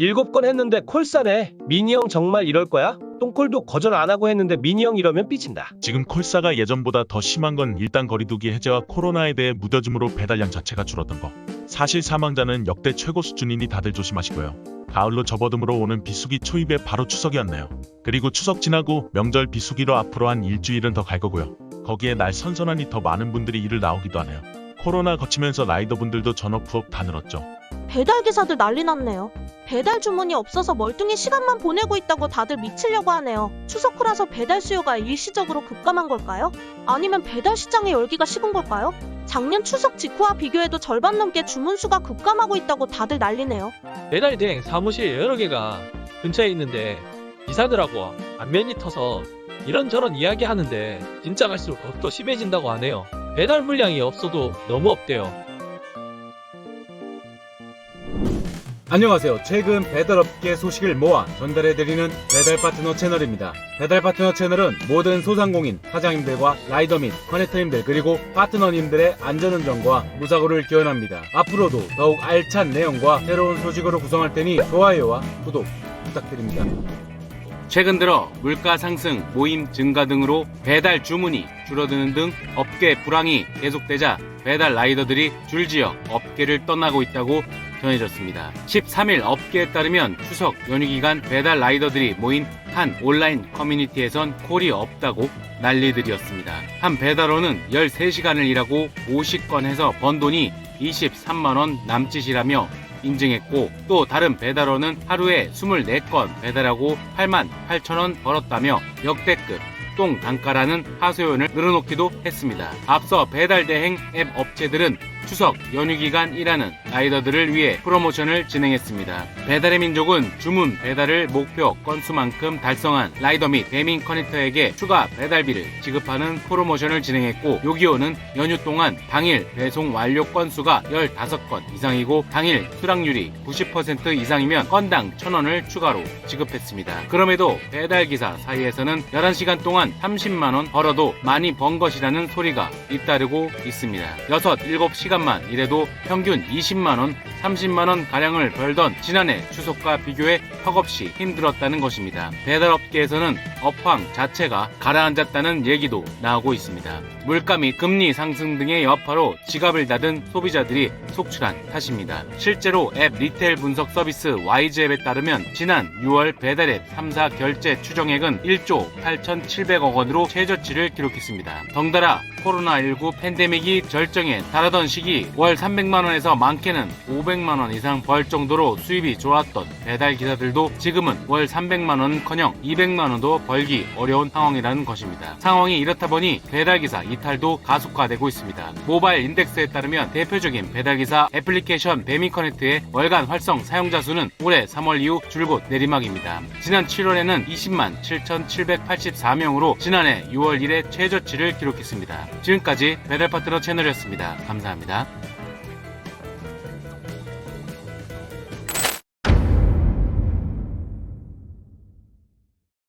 일곱 건 했는데 콜싸네. 미니 형 정말 이럴 거야? 똥콜도 거절 안 하고 했는데 미니 형 이러면 삐친다. 지금 콜사가 예전보다 더 심한 건 일단 거리두기 해제와 코로나에 대해 무뎌줌으로 배달량 자체가 줄었던 거. 사실 사망자는 역대 최고 수준이니 다들 조심하시고요. 가을로 접어듦으로 오는 비수기 초입에 바로 추석이었네요. 그리고 추석 지나고 명절 비수기로 앞으로 한 일주일은 더 갈 거고요. 거기에 날 선선하니 더 많은 분들이 일을 나오기도 하네요. 코로나 거치면서 라이더분들도 전업 부업 다 늘었죠. 배달 기사들 난리 났네요. 배달 주문이 없어서 멀뚱히 시간만 보내고 있다고 다들 미치려고 하네요. 추석 후라서 배달 수요가 일시적으로 급감한 걸까요? 아니면 배달 시장의 열기가 식은 걸까요? 작년 추석 직후와 비교해도 절반 넘게 주문 수가 급감하고 있다고 다들 난리네요. 배달 대행 사무실 여러 개가 근처에 있는데 기사들하고 안면이 터서 이런저런 이야기 하는데 진짜 갈수록 더욱더 심해진다고 하네요. 배달 물량이 없어도 너무 없대요. 안녕하세요. 최근 배달업계 소식을 모아 전달해드리는 배달 파트너 채널입니다. 배달 파트너 채널은 모든 소상공인, 사장님들과 라이더 및 커넥터님들 그리고 파트너님들의 안전운전과 무사고를 기원합니다. 앞으로도 더욱 알찬 내용과 새로운 소식으로 구성할 테니 좋아요와 구독 부탁드립니다. 최근 들어 물가 상승, 모임 증가 등으로 배달 주문이 줄어드는 등 업계 불황이 계속되자 배달 라이더들이 줄지어 업계를 떠나고 있다고 전해졌습니다. 13일 업계에 따르면 추석 연휴 기간 배달 라이더들이 모인 한 온라인 커뮤니티에선 콜이 없다고 난리들이었습니다. 한 배달원은 13시간을 일하고 50건 해서 번 돈이 23만원 남짓이라며 인증했고 또 다른 배달원은 하루에 24건 배달하고 8만 8천원 벌었다며 역대급 똥 단가라는 하소연을 늘어놓기도 했습니다. 앞서 배달 대행 앱 업체들은 추석 연휴 기간 일하는 라이더들을 위해 프로모션을 진행했습니다. 배달의 민족은 주문 배달을 목표 건수만큼 달성한 라이더 및 배민 커넥터에게 추가 배달비를 지급하는 프로모션을 진행했고 요기요는 연휴 동안 당일 배송 완료 건수가 15건 이상이고 당일 수락률이 90% 이상이면 건당 1000원을 추가로 지급했습니다. 그럼에도 배달기사 사이에서는 11시간 동안 30만원 벌어도 많이 번 것이라는 소리가 잇따르고 있습니다. 6, 7시 간만 일해도 평균 20만원, 30만원 가량을 벌던 지난해 추석과 비교해 턱없이 힘들었다는 것입니다. 배달업계에서는 업황 자체가 가라앉았다는 얘기도 나오고 있습니다. 물가 및 금리 상승 등의 여파로 지갑을 닫은 소비자들이 속출한 탓입니다. 실제로 앱 리테일 분석 서비스 YG앱에 따르면 지난 6월 배달앱 3사 결제 추정액은 1조 8,700억 원으로 최저치를 기록했습니다. 덩달아 코로나19 팬데믹이 절정에 달하던 시 기월 300만원에서 많게는 500만원 이상 벌 정도로 수입이 좋았던 배달 기사들도 지금은 월 300만원 커녕 200만원도 벌기 어려운 상황이라는 것입니다. 상황이 이렇다 보니 배달기사 이탈도 가속화되고 있습니다. 모바일 인덱스에 따르면 대표적인 배달기사 애플리케이션 배민커넥트의 월간 활성 사용자 수는 올해 3월 이후 줄곧 내리막입니다. 지난 7월에는 20만 7,784명으로 지난해 6월 1에 최저치를 기록했습니다. 지금까지 배달파트너 채널이었습니다. 감사합니다.